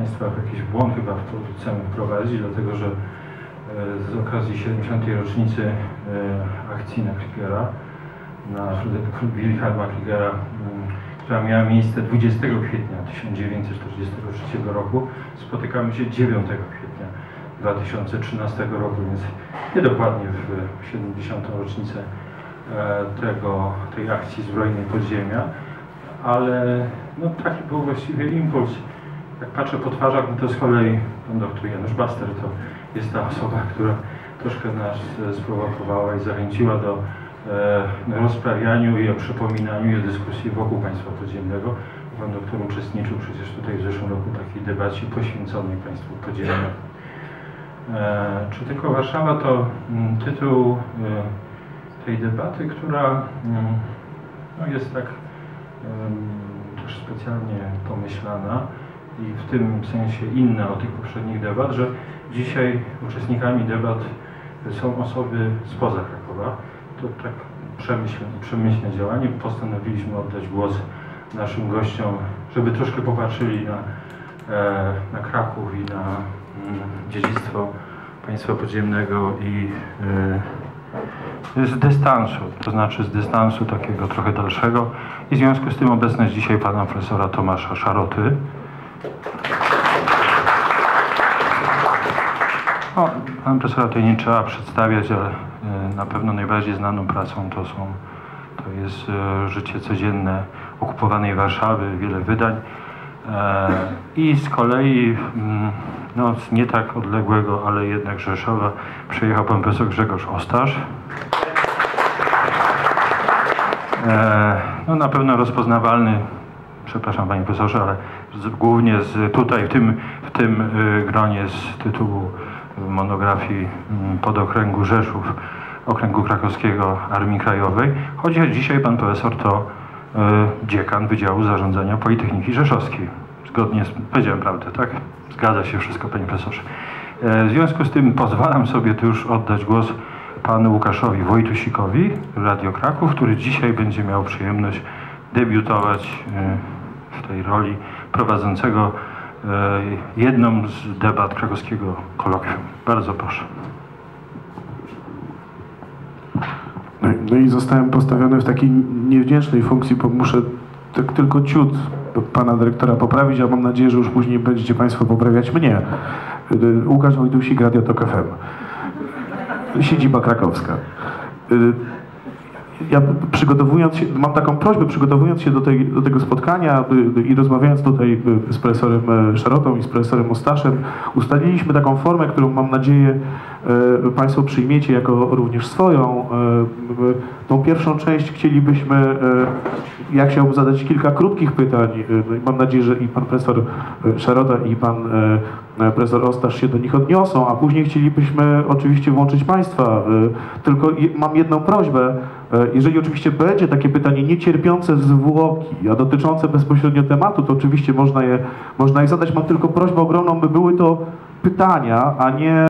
Państwa w jakiś błąd chyba chcemy wprowadzić, dlatego że z okazji 70. rocznicy akcji na Klickera, na Wilhelma Klickera, która miała miejsce 20 kwietnia 1943 roku, spotykamy się 9 kwietnia 2013 roku, więc niedokładnie w 70. rocznicę tego, tej akcji zbrojnej podziemia, ale no, taki był właściwie impuls. Jak patrzę po twarzach, no to z kolei pan doktor Janusz Baster to jest ta osoba, która troszkę nas sprowokowała i zachęciła do e, rozprawianiu i o przypominaniu i o dyskusji wokół państwa podziemnego. Pan doktor uczestniczył przecież tutaj w zeszłym roku takiej debacie poświęconej państwu podziemnemu. E, czy tylko Warszawa to mm, tytuł e, tej debaty, która mm, no, jest tak też specjalnie pomyślana i w tym sensie inna od tych poprzednich debat, że dzisiaj uczestnikami debat są osoby spoza Krakowa. To tak przemyślne, przemyślne działanie. Postanowiliśmy oddać głos naszym gościom, żeby troszkę popatrzyli na, e, na Kraków i na mm, dziedzictwo państwa podziemnego i e, z dystansu, to znaczy z dystansu takiego trochę dalszego i w związku z tym obecność dzisiaj pana profesora Tomasza Szaroty. O, pan profesora tutaj nie trzeba przedstawiać, ale e, na pewno najbardziej znaną pracą to są to jest e, życie codzienne okupowanej Warszawy, wiele wydań. E, I z kolei mm, no, nie tak odległego, ale jednak Rzeszowa przyjechał pan profesor Grzegorz Ostasz. No, na pewno rozpoznawalny, przepraszam panie profesorze, ale z, głównie z, tutaj w tym, w tym gronie z tytułu monografii mm, podokręgu Rzeszów, okręgu krakowskiego Armii Krajowej, choć dzisiaj pan profesor to e, dziekan Wydziału Zarządzania Politechniki Rzeszowskiej. Zgodnie z, powiedziałem prawdę, tak? Zgadza się wszystko, panie profesorze. E, w związku z tym pozwalam sobie tu już oddać głos panu Łukaszowi Wojtusikowi, Radio Kraków, który dzisiaj będzie miał przyjemność debiutować w tej roli prowadzącego E, jedną z debat krakowskiego kolokwium. Bardzo proszę. No, no i zostałem postawiony w takiej niewdzięcznej funkcji, bo muszę tak tylko ciut pana dyrektora poprawić, a mam nadzieję, że już później będziecie państwo poprawiać mnie. E, Łukasz Wojtusik, Radio Tok FM. Siedziba krakowska. Ja przygotowując się, mam taką prośbę, przygotowując się do, tej, do tego spotkania i rozmawiając tutaj y, z profesorem e, Szarotą i z profesorem Ostaszem, ustaliliśmy taką formę, którą mam nadzieję e, Państwo przyjmiecie jako również swoją. E, tą pierwszą część chcielibyśmy, ja chciałbym zadać kilka krótkich pytań. No mam nadzieję, że i pan profesor Szarota i pan profesor Ostasz się do nich odniosą, a później chcielibyśmy oczywiście włączyć Państwa. Tylko mam jedną prośbę, jeżeli oczywiście będzie takie pytanie niecierpiące zwłoki, a dotyczące bezpośrednio tematu, to oczywiście można je, można je zadać. Mam tylko prośbę ogromną, by były to pytania, a nie